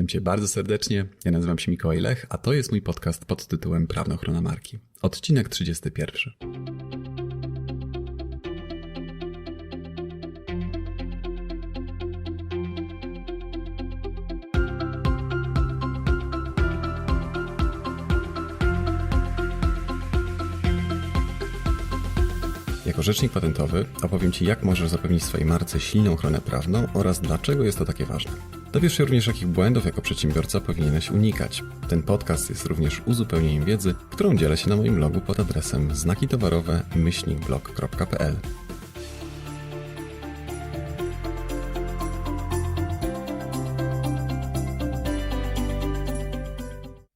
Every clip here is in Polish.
Witam Cię bardzo serdecznie. Ja nazywam się Mikołaj Lech, a to jest mój podcast pod tytułem Prawna ochrona marki. Odcinek 31. Jako rzecznik patentowy opowiem Ci, jak możesz zapewnić swojej marce silną ochronę prawną oraz dlaczego jest to takie ważne. Dowiesz się również, jakich błędów jako przedsiębiorca powinieneś unikać. Ten podcast jest również uzupełnieniem wiedzy, którą dzielę się na moim blogu pod adresem znaki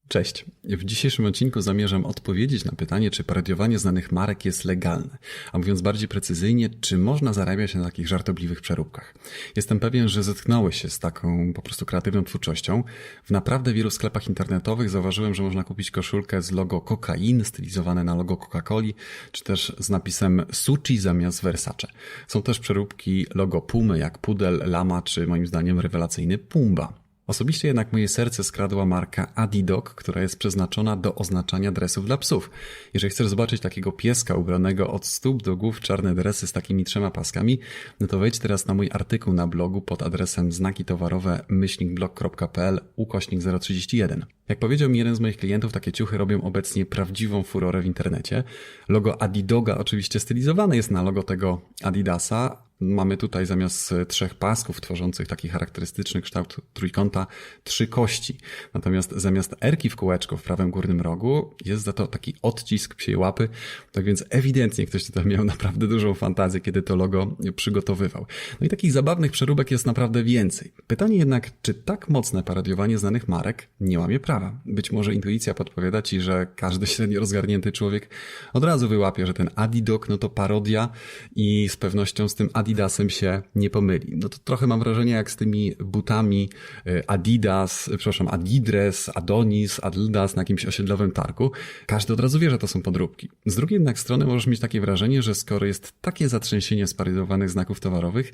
Cześć. W dzisiejszym odcinku zamierzam odpowiedzieć na pytanie, czy parodiowanie znanych marek jest legalne, a mówiąc bardziej precyzyjnie, czy można zarabiać na takich żartobliwych przeróbkach. Jestem pewien, że zetknąłeś się z taką po prostu kreatywną twórczością. W naprawdę wielu sklepach internetowych zauważyłem, że można kupić koszulkę z logo kokain, stylizowane na logo Coca-Coli, czy też z napisem Suchi zamiast Versace. Są też przeróbki logo Pumy, jak Pudel, Lama, czy moim zdaniem rewelacyjny Pumba. Osobiście jednak moje serce skradła marka Adidog, która jest przeznaczona do oznaczania dresów dla psów. Jeżeli chcesz zobaczyć takiego pieska ubranego od stóp do głów czarne dresy z takimi trzema paskami, no to wejdź teraz na mój artykuł na blogu pod adresem znaki towarowe myślnikblog.pl ukośnik 031. Jak powiedział mi jeden z moich klientów, takie ciuchy robią obecnie prawdziwą furorę w internecie. Logo Adidoga oczywiście stylizowane jest na logo tego Adidasa, Mamy tutaj zamiast trzech pasków tworzących taki charakterystyczny kształt trójkąta trzy kości. Natomiast zamiast erki w kółeczko w prawym górnym rogu jest za to taki odcisk psiej łapy. Tak więc ewidentnie ktoś tutaj miał naprawdę dużą fantazję, kiedy to logo przygotowywał. No i takich zabawnych przeróbek jest naprawdę więcej. Pytanie jednak, czy tak mocne parodiowanie znanych marek nie łamie prawa? Być może intuicja podpowiada ci, że każdy średnio rozgarnięty człowiek od razu wyłapie, że ten Adidok no to parodia i z pewnością z tym Adidok Adidasem się nie pomyli. No to trochę mam wrażenie jak z tymi butami e, Adidas, przepraszam, Adidres, Adonis, Adidas na jakimś osiedlowym targu. Każdy od razu wie, że to są podróbki. Z drugiej jednak strony możesz mieć takie wrażenie, że skoro jest takie zatrzęsienie sparydowanych znaków towarowych,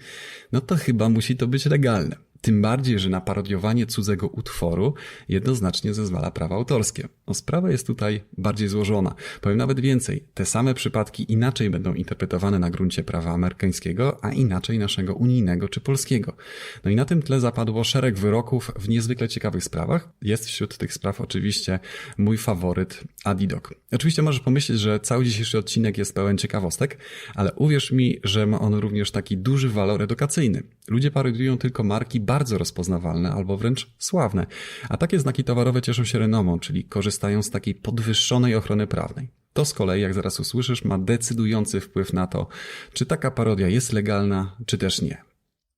no to chyba musi to być legalne. Tym bardziej, że na parodiowanie cudzego utworu jednoznacznie zezwala prawo autorskie. No, sprawa jest tutaj bardziej złożona. Powiem nawet więcej. Te same przypadki inaczej będą interpretowane na gruncie prawa amerykańskiego, a inaczej naszego unijnego czy polskiego. No i na tym tle zapadło szereg wyroków w niezwykle ciekawych sprawach. Jest wśród tych spraw oczywiście mój faworyt Adidok. Oczywiście możesz pomyśleć, że cały dzisiejszy odcinek jest pełen ciekawostek, ale uwierz mi, że ma on również taki duży walor edukacyjny. Ludzie parodiują tylko marki bardzo rozpoznawalne albo wręcz sławne, a takie znaki towarowe cieszą się renomą, czyli korzystają z takiej podwyższonej ochrony prawnej. To z kolei, jak zaraz usłyszysz, ma decydujący wpływ na to, czy taka parodia jest legalna, czy też nie.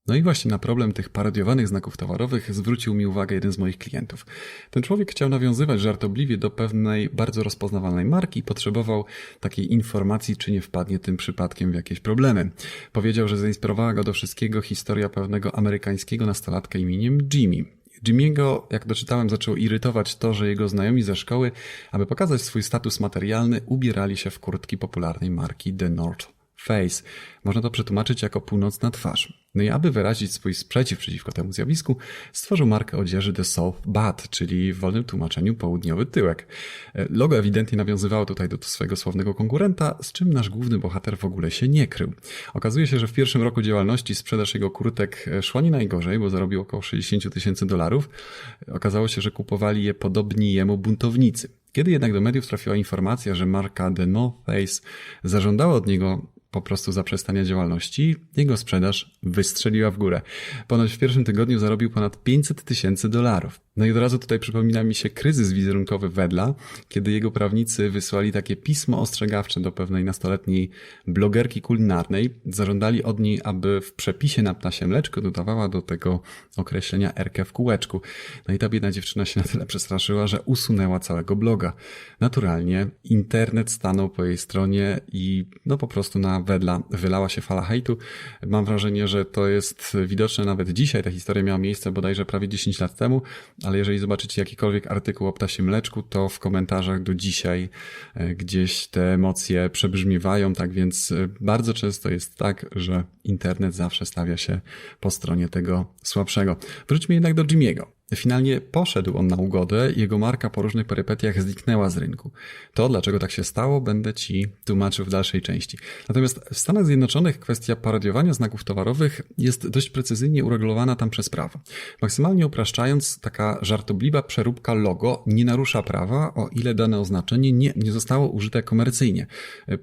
No i właśnie na problem tych parodiowanych znaków towarowych zwrócił mi uwagę jeden z moich klientów. Ten człowiek chciał nawiązywać żartobliwie do pewnej bardzo rozpoznawalnej marki i potrzebował takiej informacji, czy nie wpadnie tym przypadkiem w jakieś problemy. Powiedział, że zainspirowała go do wszystkiego historia pewnego amerykańskiego nastolatka imieniem Jimmy. Jimmy'ego, jak doczytałem, zaczął irytować to, że jego znajomi ze szkoły, aby pokazać swój status materialny, ubierali się w kurtki popularnej marki The North Face. Można to przetłumaczyć jako północna twarz. No i aby wyrazić swój sprzeciw przeciwko temu zjawisku, stworzył markę odzieży The South Butt, czyli w wolnym tłumaczeniu południowy tyłek. Logo ewidentnie nawiązywało tutaj do swojego sławnego konkurenta, z czym nasz główny bohater w ogóle się nie krył. Okazuje się, że w pierwszym roku działalności sprzedaż jego kurtek szła nie najgorzej, bo zarobił około 60 tysięcy dolarów. Okazało się, że kupowali je podobni jemu buntownicy. Kiedy jednak do mediów trafiła informacja, że marka The North Face zażądała od niego po prostu zaprzestania działalności, jego sprzedaż wystrzeliła w górę. Ponoć w pierwszym tygodniu zarobił ponad 500 tysięcy dolarów. No i od razu tutaj przypomina mi się kryzys wizerunkowy Wedla, kiedy jego prawnicy wysłali takie pismo ostrzegawcze do pewnej nastoletniej blogerki kulinarnej. Zażądali od niej, aby w przepisie na ptasie mleczko dodawała do tego określenia erkę w kółeczku. No i ta biedna dziewczyna się na tyle przestraszyła, że usunęła całego bloga. Naturalnie internet stanął po jej stronie i no po prostu na Wedla wylała się fala hejtu. Mam wrażenie, że to jest widoczne nawet dzisiaj. Ta historia miała miejsce bodajże prawie 10 lat temu, ale jeżeli zobaczycie jakikolwiek artykuł o ptasim mleczku, to w komentarzach do dzisiaj e, gdzieś te emocje przebrzmiewają, tak więc e, bardzo często jest tak, że internet zawsze stawia się po stronie tego słabszego. Wróćmy jednak do Jimmy'ego. Finalnie poszedł on na ugodę, jego marka po różnych perypetiach zniknęła z rynku. To, dlaczego tak się stało, będę Ci tłumaczył w dalszej części. Natomiast w Stanach Zjednoczonych kwestia parodiowania znaków towarowych jest dość precyzyjnie uregulowana tam przez prawo. Maksymalnie upraszczając, taka żartobliwa przeróbka logo nie narusza prawa, o ile dane oznaczenie nie, nie zostało użyte komercyjnie.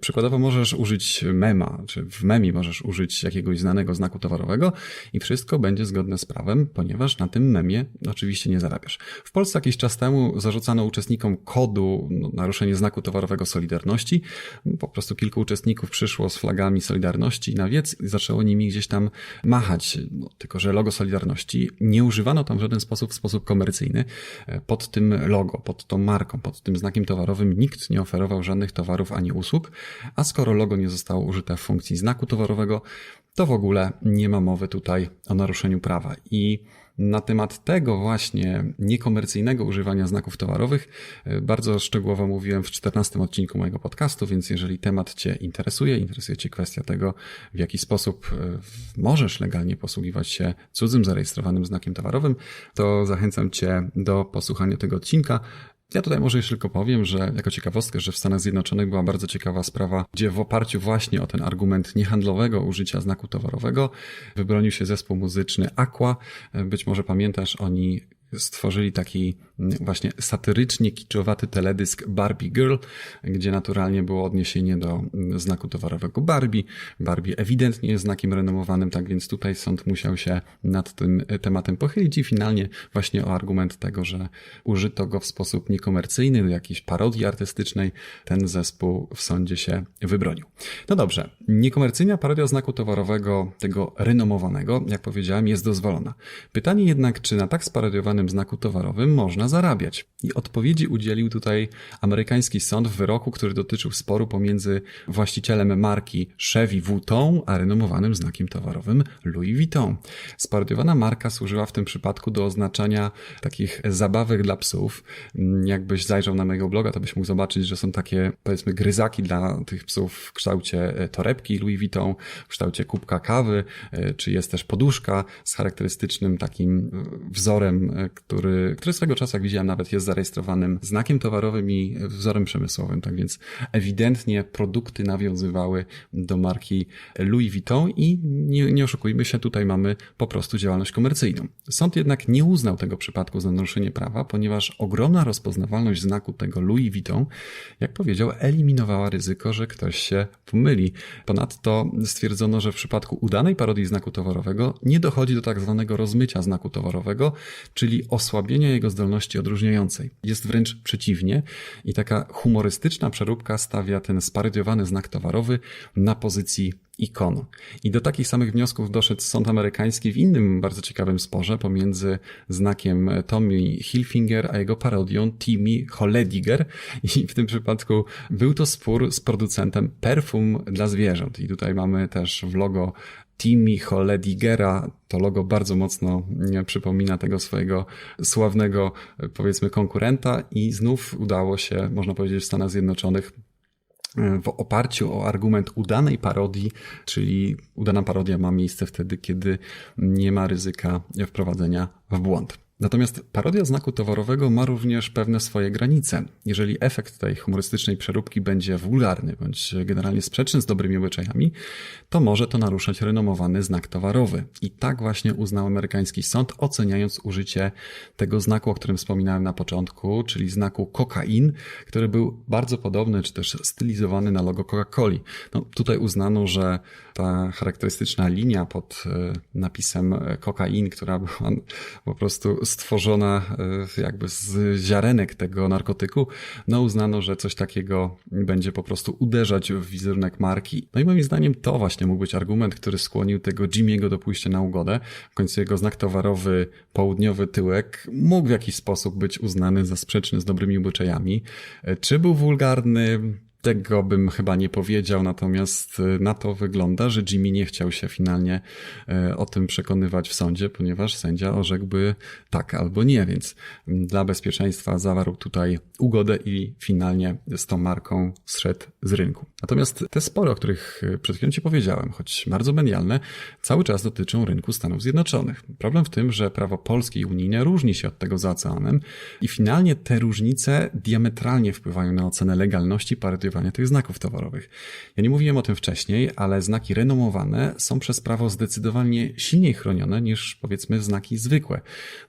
Przykładowo możesz użyć mema, czy w memie możesz użyć jakiegoś znanego znaku towarowego i wszystko będzie zgodne z prawem, ponieważ na tym memie oczywiście nie zarabiasz. W Polsce jakiś czas temu zarzucano uczestnikom kodu no, naruszenie znaku towarowego Solidarności. Po prostu kilku uczestników przyszło z flagami Solidarności na wiec i zaczęło nimi gdzieś tam machać. No, tylko, że logo Solidarności nie używano tam w żaden sposób w sposób komercyjny. Pod tym logo, pod tą marką, pod tym znakiem towarowym nikt nie oferował żadnych towarów ani usług, a skoro logo nie zostało użyte w funkcji znaku towarowego, to w ogóle nie ma mowy tutaj o naruszeniu prawa. I na temat tego właśnie niekomercyjnego używania znaków towarowych e, bardzo szczegółowo mówiłem w 14 odcinku mojego podcastu, więc jeżeli temat Cię interesuje, interesuje Cię kwestia tego, w jaki sposób e, możesz legalnie posługiwać się cudzym zarejestrowanym znakiem towarowym, to zachęcam Cię do posłuchania tego odcinka. Ja tutaj może jeszcze tylko powiem, że jako ciekawostkę, że w Stanach Zjednoczonych była bardzo ciekawa sprawa, gdzie w oparciu właśnie o ten argument niehandlowego użycia znaku towarowego wybronił się zespół muzyczny Aqua. Być może pamiętasz, oni stworzyli taki właśnie satyrycznie kiczowaty teledysk Barbie Girl, gdzie naturalnie było odniesienie do znaku towarowego Barbie. Barbie ewidentnie jest znakiem renomowanym, tak więc tutaj sąd musiał się nad tym tematem pochylić i finalnie właśnie o argument tego, że użyto go w sposób niekomercyjny, do jakiejś parodii artystycznej, ten zespół w sądzie się wybronił. No dobrze, niekomercyjna parodia znaku towarowego, tego renomowanego, jak powiedziałem, jest dozwolona. Pytanie jednak, czy na tak sparodiowanym znaku towarowym można zarabiać. I odpowiedzi udzielił tutaj amerykański sąd w wyroku, który dotyczył sporu pomiędzy właścicielem marki Chevy Vuitton a renomowanym znakiem towarowym Louis Vuitton. Sparodiowana marka służyła w tym przypadku do oznaczania takich zabawek dla psów. Jakbyś zajrzał na mojego bloga, to byś mógł zobaczyć, że są takie powiedzmy gryzaki dla tych psów w kształcie e, torebki Louis Vuitton, w kształcie kubka kawy, e, czy jest też poduszka z charakterystycznym takim e, wzorem, który, który swego czasu, jak widziałem, nawet jest zarejestrowanym znakiem towarowym i wzorem przemysłowym. Tak więc ewidentnie produkty nawiązywały do marki Louis Vuitton i nie, nie oszukujmy się, tutaj mamy po prostu działalność komercyjną. Sąd jednak nie uznał tego przypadku za naruszenie prawa, ponieważ ogromna rozpoznawalność znaku tego Louis Vuitton, jak powiedział, eliminowała ryzyko, że ktoś się pomyli. Ponadto stwierdzono, że w przypadku udanej parodii znaku towarowego nie dochodzi do tak zwanego rozmycia znaku towarowego, czyli osłabienia jego zdolności odróżniającej. Jest wręcz przeciwnie i taka humorystyczna przeróbka stawia ten sparydiowany znak towarowy na pozycji ikonu. I do takich samych wniosków doszedł sąd amerykański w innym bardzo ciekawym sporze pomiędzy znakiem Tommy Hilfinger a jego parodią Timmy Hollediger. I w tym przypadku był to spór z producentem perfum dla zwierząt. I tutaj mamy też w logo Timmy Holledigera. To logo bardzo mocno przypomina tego swojego sławnego, powiedzmy, konkurenta i znów udało się, można powiedzieć, w Stanach Zjednoczonych w oparciu o argument udanej parodii, czyli udana parodia ma miejsce wtedy, kiedy nie ma ryzyka wprowadzenia w błąd. Natomiast parodia znaku towarowego ma również pewne swoje granice. Jeżeli efekt tej humorystycznej przeróbki będzie wulgarny bądź generalnie sprzeczny z dobrymi obyczajami, to może to naruszać renomowany znak towarowy. I tak właśnie uznał amerykański sąd, oceniając użycie tego znaku, o którym wspominałem na początku, czyli znaku kokain, który był bardzo podobny, czy też stylizowany na logo Coca-Coli. No, tutaj uznano, że ta charakterystyczna linia pod e, napisem kokain, która była po prostu stworzona e, jakby z ziarenek tego narkotyku, no uznano, że coś takiego będzie po prostu uderzać w wizerunek marki. No i moim zdaniem to właśnie mógł być argument, który skłonił tego Jimmy'ego do pójścia na ugodę. W końcu jego znak towarowy południowy tyłek mógł w jakiś sposób być uznany za sprzeczny z dobrymi obyczajami. E, czy był wulgarny? Tego bym chyba nie powiedział, natomiast y, na to wygląda, że Jimmy nie chciał się finalnie y, o tym przekonywać w sądzie, ponieważ sędzia orzekłby tak albo nie, więc mm, dla bezpieczeństwa zawarł tutaj ugodę i finalnie z tą marką zszedł z rynku. Natomiast te spory, o których y, przed chwilą Ci powiedziałem, choć bardzo medialne, cały czas dotyczą rynku Stanów Zjednoczonych. Problem w tym, że prawo polskie i unijne różni się od tego za oceanem i finalnie te różnice diametralnie wpływają na ocenę legalności paradiowania tych znaków towarowych. Ja nie mówiłem o tym wcześniej, ale znaki renomowane są przez prawo zdecydowanie silniej chronione niż powiedzmy znaki zwykłe.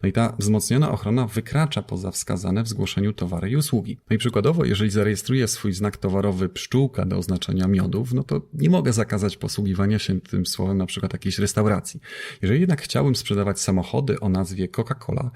No i ta wzmocniona ochrona wykracza poza wskazane w zgłoszeniu towary i usługi. No i przykładowo, jeżeli zarejestruję swój znak towarowy pszczółka do oznaczenia miodów, no to nie mogę zakazać posługiwania się tym słowem na przykład jakiejś restauracji. Jeżeli jednak chciałbym sprzedawać samochody o nazwie Coca-Cola,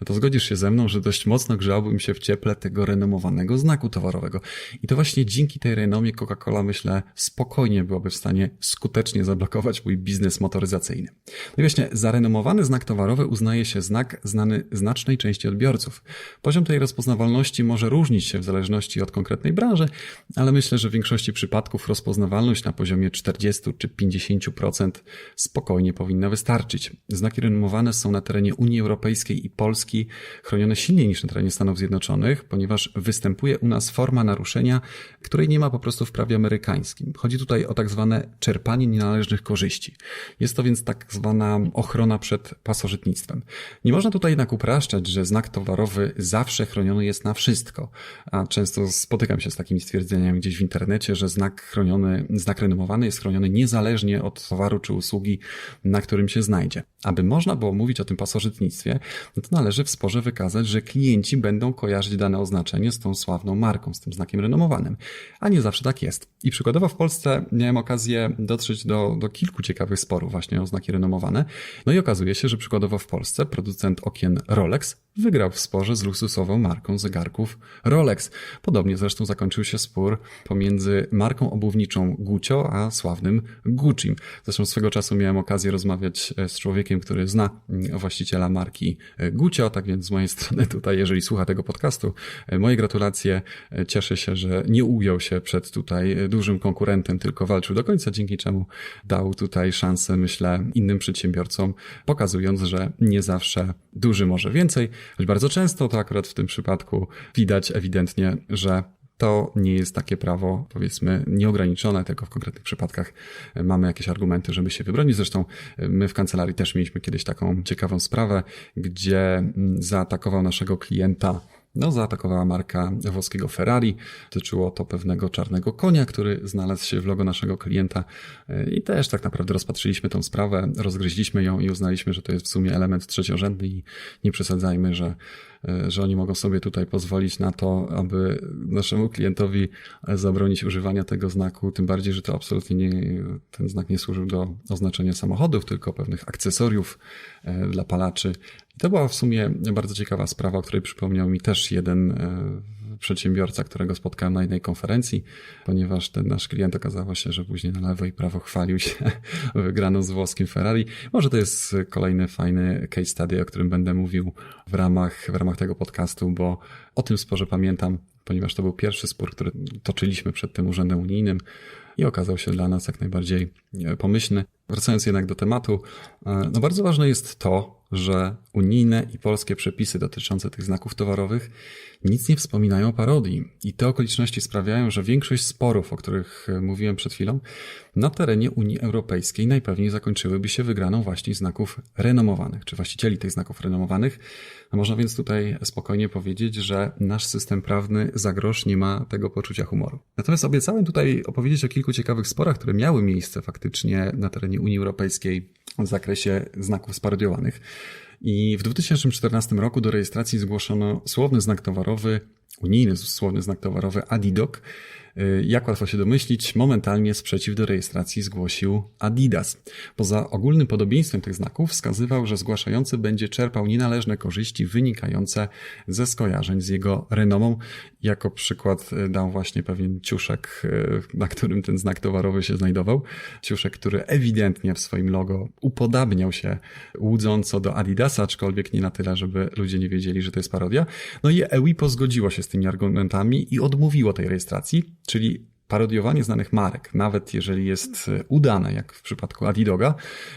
no to zgodzisz się ze mną, że dość mocno grzałbym się w cieple tego renomowanego znaku towarowego. I to właśnie dzięki tej renomie Coca-Cola, myślę, spokojnie byłoby w stanie skutecznie zablokować mój biznes motoryzacyjny. No i właśnie, za renomowany znak towarowy uznaje się znak znany znacznej części odbiorców. Poziom tej rozpoznawalności może różnić się w zależności od konkretnej branży, ale myślę, że w większości przypadków rozpoznawalność na poziomie 40 czy 50% spokojnie powinna wystarczyć. Znaki renomowane są na terenie Unii Europejskiej i Polski chronione silniej niż na terenie Stanów Zjednoczonych, ponieważ występuje u nas forma naruszenia, której nie ma po prostu w prawie amerykańskim. Chodzi tutaj o tak zwane czerpanie nienależnych korzyści. Jest to więc tak zwana ochrona przed pasożytnictwem. Nie można tutaj jednak upraszczać, że znak towarowy zawsze chroniony jest na wszystko, a często spotykam się z takimi stwierdzeniami gdzieś w internecie, że znak chroniony, znak renomowany jest chroniony niezależnie od towaru czy usługi, na którym się znajdzie. Aby można było mówić o tym pasożytnictwie, no to należy w sporze wykazać, że klienci będą kojarzyć dane oznaczenie z tą sławną marką, z tym znakiem renomowanym a nie zawsze tak jest. I przykładowo w Polsce miałem okazję dotrzeć do, do kilku ciekawych sporów właśnie o znaki renomowane. No i okazuje się, że przykładowo w Polsce producent okien Rolex wygrał w sporze z luksusową marką zegarków Rolex. Podobnie zresztą zakończył się spór pomiędzy marką obuwniczą Guccio a sławnym Gucci. Zresztą swego czasu miałem okazję rozmawiać e, z człowiekiem, który zna mm, właściciela marki e, Guccio, tak więc z mojej strony tutaj, jeżeli słucha tego podcastu, e, moje gratulacje. Cieszę się, że nie ujął się przed tutaj dużym konkurentem, tylko walczył do końca, dzięki czemu dał tutaj szansę, myślę, innym przedsiębiorcom, pokazując, że nie zawsze duży może więcej, choć bardzo często to akurat w tym przypadku widać ewidentnie, że to nie jest takie prawo, powiedzmy, nieograniczone, tylko w konkretnych przypadkach mamy jakieś argumenty, żeby się wybronić. Zresztą my w kancelarii też mieliśmy kiedyś taką ciekawą sprawę, gdzie zaatakował naszego klienta no, zaatakowała marka włoskiego Ferrari. Dotyczyło to pewnego czarnego konia, który znalazł się w logo naszego klienta. I też tak naprawdę rozpatrzyliśmy tą sprawę, rozgryźliśmy ją i uznaliśmy, że to jest w sumie element trzeciorzędny i nie przesadzajmy, że że oni mogą sobie tutaj pozwolić na to, aby naszemu klientowi zabronić używania tego znaku, tym bardziej, że to absolutnie nie, ten znak nie służył do oznaczenia samochodów, tylko pewnych akcesoriów e, dla palaczy. I to była w sumie bardzo ciekawa sprawa, o której przypomniał mi też jeden e, przedsiębiorca, którego spotkałem na jednej konferencji, ponieważ ten nasz klient okazało się, że później na lewo i prawo chwalił się wygraną z włoskim Ferrari. Może to jest kolejny fajny case study, o którym będę mówił w ramach, w ramach tego podcastu, bo o tym sporze pamiętam, ponieważ to był pierwszy spór, który toczyliśmy przed tym Urzędem Unijnym i okazał się dla nas jak najbardziej pomyślny. Wracając jednak do tematu, e, no bardzo ważne jest to, że unijne i polskie przepisy dotyczące tych znaków towarowych nic nie wspominają o parodii. I te okoliczności sprawiają, że większość sporów, o których e, mówiłem przed chwilą, na terenie Unii Europejskiej najpewniej zakończyłyby się wygraną właśnie znaków renomowanych, czy właścicieli tych znaków renomowanych. No można więc tutaj spokojnie powiedzieć, że nasz system prawny za grosz nie ma tego poczucia humoru. Natomiast obiecałem tutaj opowiedzieć o kilku ciekawych sporach, które miały miejsce faktycznie na terenie Unii Europejskiej w zakresie znaków sparodiowanych. I w 2014 roku do rejestracji zgłoszono słowny znak towarowy, unijny słowny znak towarowy Adidoc, Y, jak łatwo się domyślić, momentalnie sprzeciw do rejestracji zgłosił Adidas. Poza ogólnym podobieństwem tych znaków wskazywał, że zgłaszający będzie czerpał nienależne korzyści wynikające ze skojarzeń z jego renomą. Jako przykład y, dał właśnie pewien ciuszek, y, na którym ten znak towarowy się znajdował. Ciuszek, który ewidentnie w swoim logo upodabniał się łudząco do Adidasa, aczkolwiek nie na tyle, żeby ludzie nie wiedzieli, że to jest parodia. No i EWIPO zgodziło się z tymi argumentami i odmówiło tej rejestracji, czyli parodiowanie znanych marek, nawet jeżeli jest e, udane, jak w przypadku Adidoga,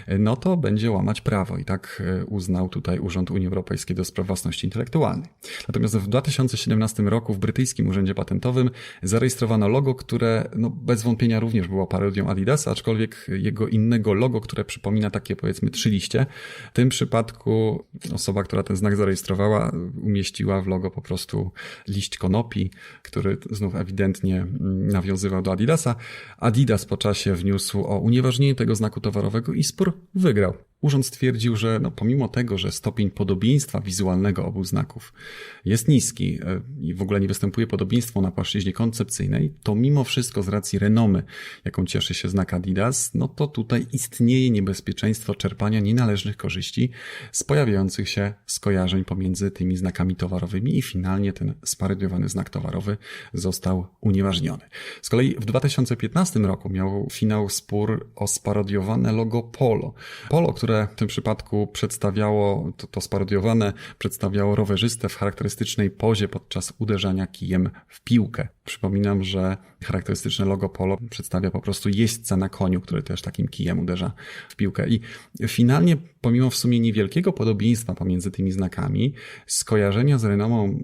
e, no to będzie łamać prawo i tak e, uznał tutaj Urząd Unii Europejskiej do Spraw Własności Intelektualnej. Natomiast w 2017 roku w brytyjskim Urzędzie Patentowym zarejestrowano logo, które no, bez wątpienia również było parodią Adidasa, aczkolwiek jego innego logo, które przypomina takie powiedzmy trzy liście. W tym przypadku osoba, która ten znak zarejestrowała, umieściła w logo po prostu liść konopi, który znów ewidentnie mm, nawiązuje nawiązywał do Adidasa. Adidas po czasie wniósł o unieważnienie tego znaku towarowego i spór wygrał. Urząd stwierdził, że no, pomimo tego, że stopień podobieństwa wizualnego obu znaków jest niski e, i w ogóle nie występuje podobieństwo na płaszczyźnie koncepcyjnej, to mimo wszystko z racji renomy, jaką cieszy się znak Adidas, no to tutaj istnieje niebezpieczeństwo czerpania nienależnych korzyści z pojawiających się skojarzeń pomiędzy tymi znakami towarowymi i finalnie ten sparydiowany znak towarowy został unieważniony. Z kolei w 2015 roku miał finał spór o sparodiowane logo Polo. Polo, które które w tym przypadku przedstawiało, to, to sparodiowane, przedstawiało rowerzystę w charakterystycznej pozie podczas uderzania kijem w piłkę. Przypominam, że charakterystyczne logo Polo przedstawia po prostu jeźdźca na koniu, który też takim kijem uderza w piłkę. I finalnie, pomimo w sumie niewielkiego podobieństwa pomiędzy tymi znakami, skojarzenia z, renomą,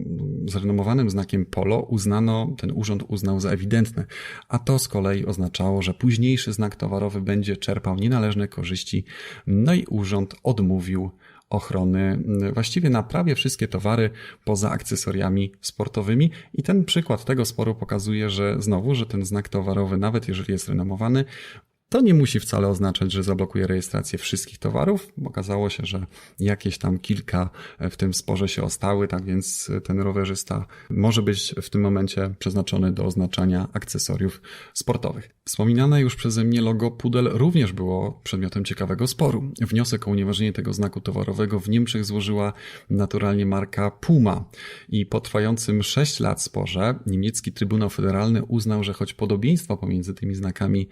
z renomowanym znakiem Polo uznano, ten urząd uznał za ewidentne. A to z kolei oznaczało, że późniejszy znak towarowy będzie czerpał nienależne korzyści, no i urząd odmówił ochrony właściwie na prawie wszystkie towary poza akcesoriami sportowymi. I ten przykład tego sporu pokazuje, że znowu, że ten znak towarowy, nawet jeżeli jest renomowany, to nie musi wcale oznaczać, że zablokuje rejestrację wszystkich towarów. Okazało się, że jakieś tam kilka w tym sporze się ostały, tak więc ten rowerzysta może być w tym momencie przeznaczony do oznaczania akcesoriów sportowych. Wspominane już przeze mnie logo Pudel również było przedmiotem ciekawego sporu. Wniosek o unieważnienie tego znaku towarowego w Niemczech złożyła naturalnie marka Puma i po trwającym 6 lat sporze niemiecki Trybunał Federalny uznał, że choć podobieństwo pomiędzy tymi znakami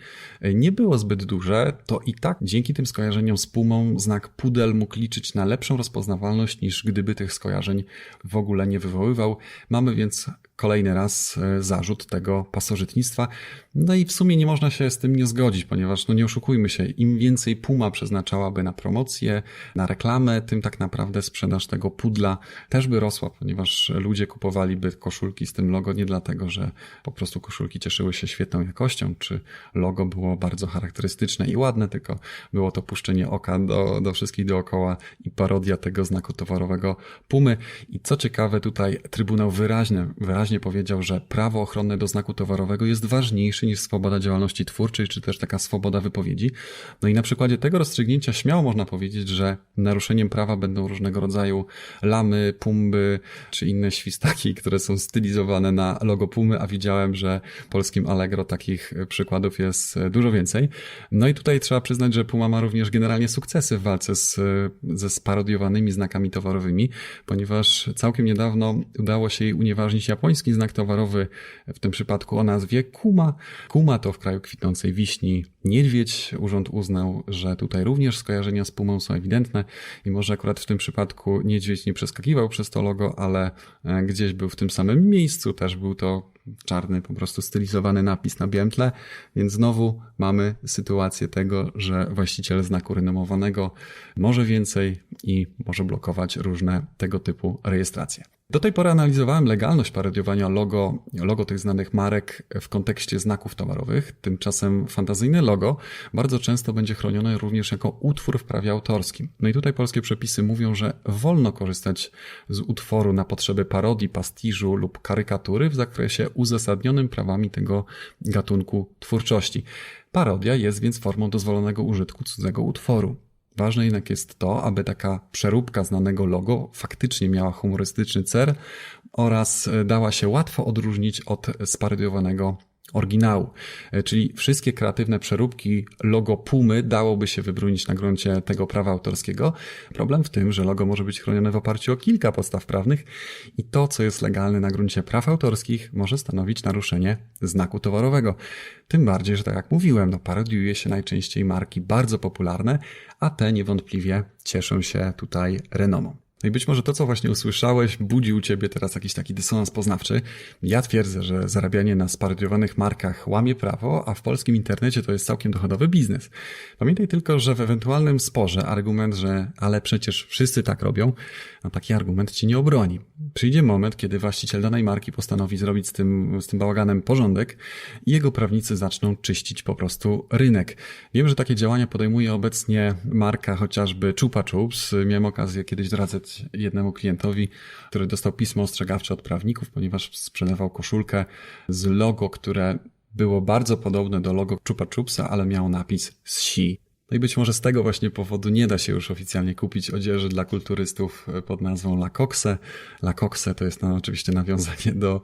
nie było było zbyt duże, to i tak dzięki tym skojarzeniom z Pumą znak Pudel mógł liczyć na lepszą rozpoznawalność niż gdyby tych skojarzeń w ogóle nie wywoływał. Mamy więc kolejny raz e, zarzut tego pasożytnictwa. No i w sumie nie można się z tym nie zgodzić, ponieważ no nie oszukujmy się, im więcej Puma przeznaczałaby na promocję, na reklamę, tym tak naprawdę sprzedaż tego pudla też by rosła, ponieważ ludzie kupowaliby koszulki z tym logo nie dlatego, że po prostu koszulki cieszyły się świetną jakością, czy logo było bardzo charakterystyczne i ładne, tylko było to puszczenie oka do, do wszystkich dookoła i parodia tego znaku towarowego Pumy. I co ciekawe, tutaj Trybunał wyraźnie, wyraźnie powiedział, że prawo ochronne do znaku towarowego jest ważniejsze niż swoboda działalności twórczej, czy też taka swoboda wypowiedzi. No i na przykładzie tego rozstrzygnięcia śmiało można powiedzieć, że naruszeniem prawa będą różnego rodzaju lamy, pumby, czy inne świstaki, które są stylizowane na logo pumy, a widziałem, że polskim Allegro takich przykładów jest dużo więcej. No i tutaj trzeba przyznać, że Puma ma również generalnie sukcesy w walce z, ze sparodiowanymi znakami towarowymi, ponieważ całkiem niedawno udało się jej unieważnić japoński znak towarowy, w tym przypadku o nazwie Kuma, Kuma to w kraju kwitnącej wiśni niedźwiedź. Urząd uznał, że tutaj również skojarzenia z Pumą są ewidentne i może akurat w tym przypadku niedźwiedź nie przeskakiwał przez to logo, ale e, gdzieś był w tym samym miejscu. Też był to czarny, po prostu stylizowany napis na białym tle, więc znowu mamy sytuację tego, że właściciel znaku renomowanego może więcej i może blokować różne tego typu rejestracje. Do tej pory analizowałem legalność parodiowania logo, logo tych znanych marek w kontekście znaków towarowych. Tymczasem fantazyjne logo bardzo często będzie chronione również jako utwór w prawie autorskim. No i tutaj polskie przepisy mówią, że wolno korzystać z utworu na potrzeby parodii, pastiżu lub karykatury w zakresie uzasadnionym prawami tego gatunku twórczości. Parodia jest więc formą dozwolonego użytku cudzego utworu. Ważne jednak jest to, aby taka przeróbka znanego logo faktycznie miała humorystyczny cel oraz e, dała się łatwo odróżnić od sparodiowanego oryginału. E, czyli wszystkie kreatywne przeróbki logo Pumy dałoby się wybronić na gruncie tego prawa autorskiego. Problem w tym, że logo może być chronione w oparciu o kilka podstaw prawnych i to, co jest legalne na gruncie praw autorskich, może stanowić naruszenie znaku towarowego. Tym bardziej, że tak jak mówiłem, no parodiuje się najczęściej marki bardzo popularne, a te niewątpliwie cieszą się tutaj renomą. No i być może to, co właśnie usłyszałeś, budzi u ciebie teraz jakiś taki dysonans poznawczy. Ja twierdzę, że zarabianie na sparodiowanych markach łamie prawo, a w polskim internecie to jest całkiem dochodowy biznes. Pamiętaj tylko, że w ewentualnym sporze argument, że ale przecież wszyscy tak robią, no taki argument ci nie obroni. Przyjdzie moment, kiedy właściciel danej marki postanowi zrobić z tym, z tym bałaganem porządek i jego prawnicy zaczną czyścić po prostu rynek. Wiem, że takie działania podejmuje obecnie marka chociażby Chupa Chups. Miałem okazję kiedyś doradzać jednemu klientowi, który dostał pismo ostrzegawcze od prawników, ponieważ sprzedawał koszulkę z logo, które było bardzo podobne do logo Chupa Chupsa, ale miało napis SI. No i być może z tego właśnie powodu nie da się już oficjalnie kupić odzieży dla kulturystów pod nazwą Lacoste. Lacoste to jest no, oczywiście nawiązanie do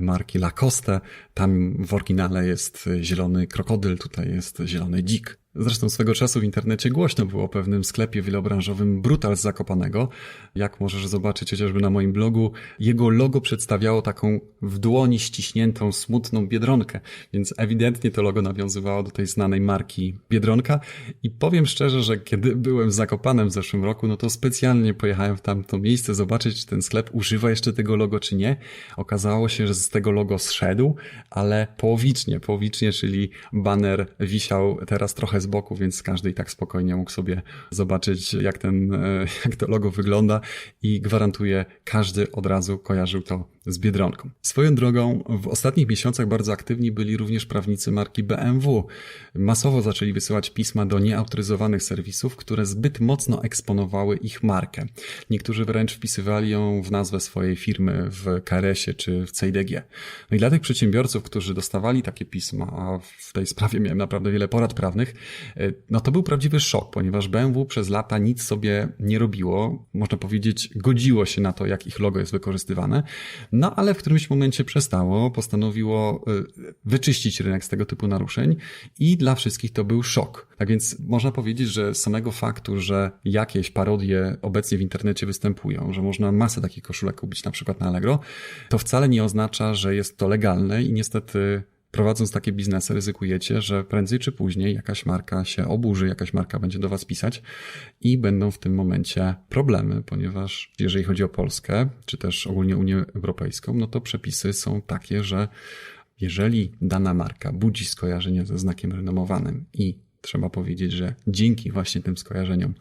marki Lacoste. Tam w oryginale jest zielony krokodyl, tutaj jest zielony dzik. Zresztą swego czasu w internecie głośno było o pewnym sklepie wielobranżowym Brutal z Zakopanego. Jak możesz zobaczyć chociażby na moim blogu, jego logo przedstawiało taką w dłoni ściśniętą, smutną biedronkę, więc ewidentnie to logo nawiązywało do tej znanej marki Biedronka. I powiem szczerze, że kiedy byłem w Zakopanem w zeszłym roku, no to specjalnie pojechałem w tamto miejsce zobaczyć, czy ten sklep używa jeszcze tego logo, czy nie. Okazało się, że z tego logo zszedł, ale połowicznie, połowicznie, czyli baner wisiał teraz trochę z boku, więc każdy i tak spokojnie mógł sobie zobaczyć, jak, ten, jak to logo wygląda i gwarantuję, każdy od razu kojarzył to z Biedronką. Swoją drogą, w ostatnich miesiącach bardzo aktywni byli również prawnicy marki BMW. Masowo zaczęli wysyłać pisma do nieautoryzowanych serwisów, które zbyt mocno eksponowały ich markę. Niektórzy wręcz wpisywali ją w nazwę swojej firmy w KRS-ie czy w CIDG. No i dla tych przedsiębiorców, którzy dostawali takie pisma, a w tej sprawie miałem naprawdę wiele porad prawnych, no to był prawdziwy szok, ponieważ BMW przez lata nic sobie nie robiło. Można powiedzieć, godziło się na to, jak ich logo jest wykorzystywane. No ale w którymś momencie przestało, postanowiło wyczyścić rynek z tego typu naruszeń i dla wszystkich to był szok. Tak więc można powiedzieć, że z samego faktu, że jakieś parodie obecnie w internecie występują, że można masę takich koszulek kupić na przykład na Allegro, to wcale nie oznacza, że jest to legalne i niestety prowadząc takie biznesy, ryzykujecie, że prędzej czy później jakaś marka się oburzy, jakaś marka będzie do Was pisać i będą w tym momencie problemy, ponieważ jeżeli chodzi o Polskę, czy też ogólnie Unię Europejską, no to przepisy są takie, że jeżeli dana marka budzi skojarzenie ze znakiem renomowanym i trzeba powiedzieć, że dzięki właśnie tym skojarzeniom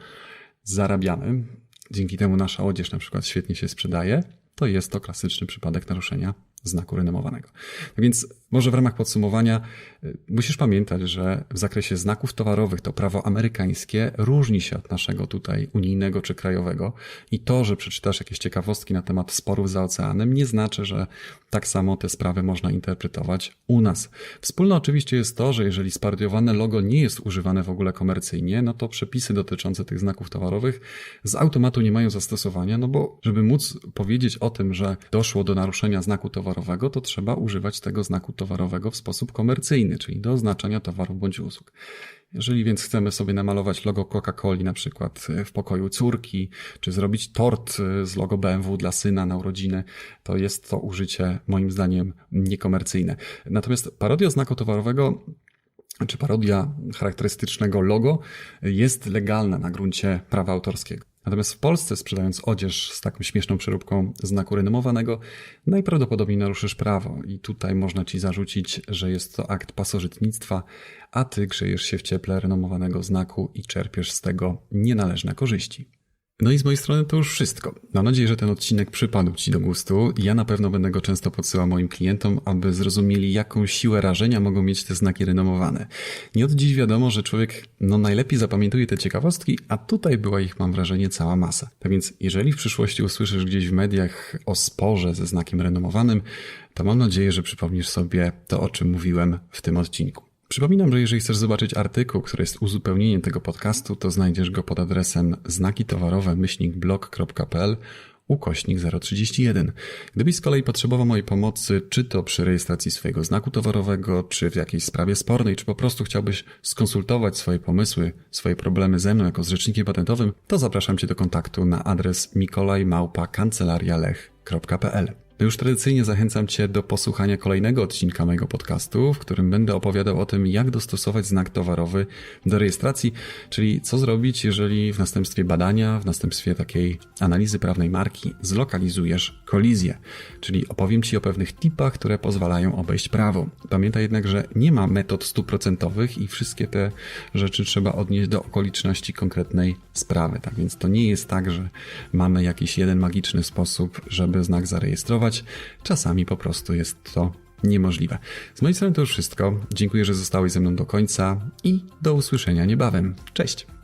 zarabiamy, dzięki temu nasza odzież na przykład świetnie się sprzedaje, to jest to klasyczny przypadek naruszenia znaku renomowanego. Tak więc może w ramach podsumowania musisz pamiętać, że w zakresie znaków towarowych to prawo amerykańskie różni się od naszego tutaj unijnego czy krajowego i to, że przeczytasz jakieś ciekawostki na temat sporów za oceanem nie znaczy, że tak samo te sprawy można interpretować u nas. Wspólne oczywiście jest to, że jeżeli sparodiowane logo nie jest używane w ogóle komercyjnie, no to przepisy dotyczące tych znaków towarowych z automatu nie mają zastosowania, no bo żeby móc powiedzieć o tym, że doszło do naruszenia znaku towarowego, to trzeba używać tego znaku towarowego w sposób komercyjny, czyli do oznaczania towarów bądź usług. Jeżeli więc chcemy sobie namalować logo Coca-Coli na przykład w pokoju córki, czy zrobić tort z logo BMW dla syna na urodziny, to jest to użycie moim zdaniem niekomercyjne. Natomiast parodia znaku towarowego czy parodia charakterystycznego logo jest legalna na gruncie prawa autorskiego. Natomiast w Polsce sprzedając odzież z taką śmieszną przeróbką znaku renomowanego, najprawdopodobniej naruszysz prawo i tutaj można ci zarzucić, że jest to akt pasożytnictwa, a ty grzejesz się w cieple renomowanego znaku i czerpiesz z tego nienależne korzyści. No i z mojej strony to już wszystko. Mam nadzieję, że ten odcinek przypadł Ci do gustu. Ja na pewno będę go często podsyłał moim klientom, aby zrozumieli, jaką siłę rażenia mogą mieć te znaki renomowane. Nie od dziś wiadomo, że człowiek no najlepiej zapamiętuje te ciekawostki, a tutaj była ich, mam wrażenie, cała masa. Tak więc, jeżeli w przyszłości usłyszysz gdzieś w mediach o sporze ze znakiem renomowanym, to mam nadzieję, że przypomnisz sobie to, o czym mówiłem w tym odcinku. Przypominam, że jeżeli chcesz zobaczyć artykuł, który jest uzupełnieniem tego podcastu, to znajdziesz go pod adresem znaki towarowe myślnikblog.pl ukośnik 031. Gdybyś z kolei potrzebował mojej pomocy, czy to przy rejestracji swojego znaku towarowego, czy w jakiejś sprawie spornej, czy po prostu chciałbyś skonsultować swoje pomysły, swoje problemy ze mną jako z rzecznikiem patentowym, to zapraszam Cię do kontaktu na adres mikolajmałpa.kancelarialech.pl. No już tradycyjnie zachęcam Cię do posłuchania kolejnego odcinka mojego podcastu, w którym będę opowiadał o tym, jak dostosować znak towarowy do rejestracji, czyli co zrobić, jeżeli w następstwie badania, w następstwie takiej analizy prawnej marki zlokalizujesz kolizję. Czyli opowiem Ci o pewnych tipach, które pozwalają obejść prawo. Pamiętaj jednak, że nie ma metod stuprocentowych i wszystkie te rzeczy trzeba odnieść do okoliczności konkretnej sprawy. Tak więc to nie jest tak, że mamy jakiś jeden magiczny sposób, żeby znak zarejestrować. Czasami po prostu jest to niemożliwe. Z mojej strony to już wszystko. Dziękuję, że zostałeś ze mną do końca i do usłyszenia niebawem. Cześć!